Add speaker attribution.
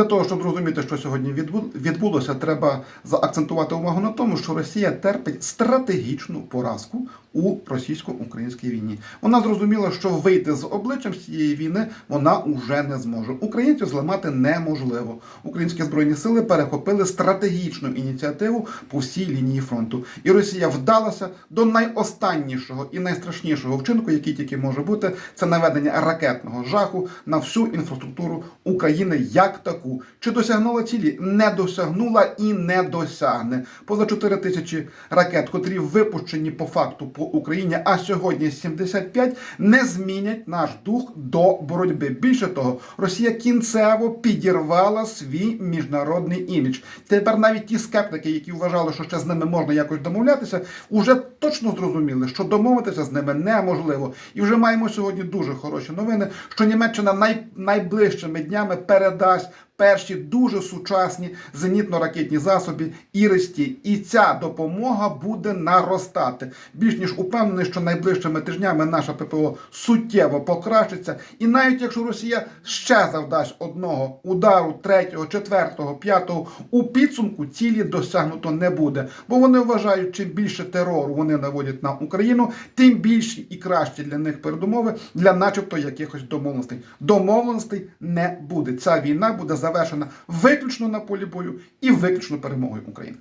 Speaker 1: Для того, щоб зрозуміти, що сьогодні відбулося, треба заакцентувати увагу на тому, що Росія терпить стратегічну поразку у російсько-українській війні. Вона зрозуміла, що вийти з обличчям цієї війни вона уже не зможе. Українців зламати неможливо. Українські збройні сили перехопили стратегічну ініціативу по всій лінії фронту. І Росія вдалася до найостаннішого і найстрашнішого вчинку, який тільки може бути, це наведення ракетного жаху на всю інфраструктуру України як таку. Чи досягнула цілі? Не досягнула і не досягне. Поза 4 тисячі ракет, котрі випущені по факту по Україні, а сьогодні 75, не змінять наш дух до боротьби. Більше того, Росія кінцево підірвала свій міжнародний імідж. Тепер навіть ті скептики, які вважали, що ще з ними можна якось домовлятися, уже точно зрозуміли, що домовитися з ними неможливо. І вже маємо сьогодні дуже хороші новини, що Німеччина най, найближчими днями передасть перші дуже сучасні зенітно-ракетні засоби Іристі. І ця допомога буде наростати. Більш ніж упевнений, що найближчими тижнями наша ППО суттєво покращиться. І навіть якщо Росія ще завдасть одного удару, третього, четвертого, п'ятого, у підсумку цілі досягнуто не буде. Бо вони вважають, чим більше терору вони наводять на Україну, тим більші і кращі для них передумови для, начебто, якихось домовленостей. Домовленостей не буде. Ця війна буде завершена виключно на полі бою і виключно перемогою України.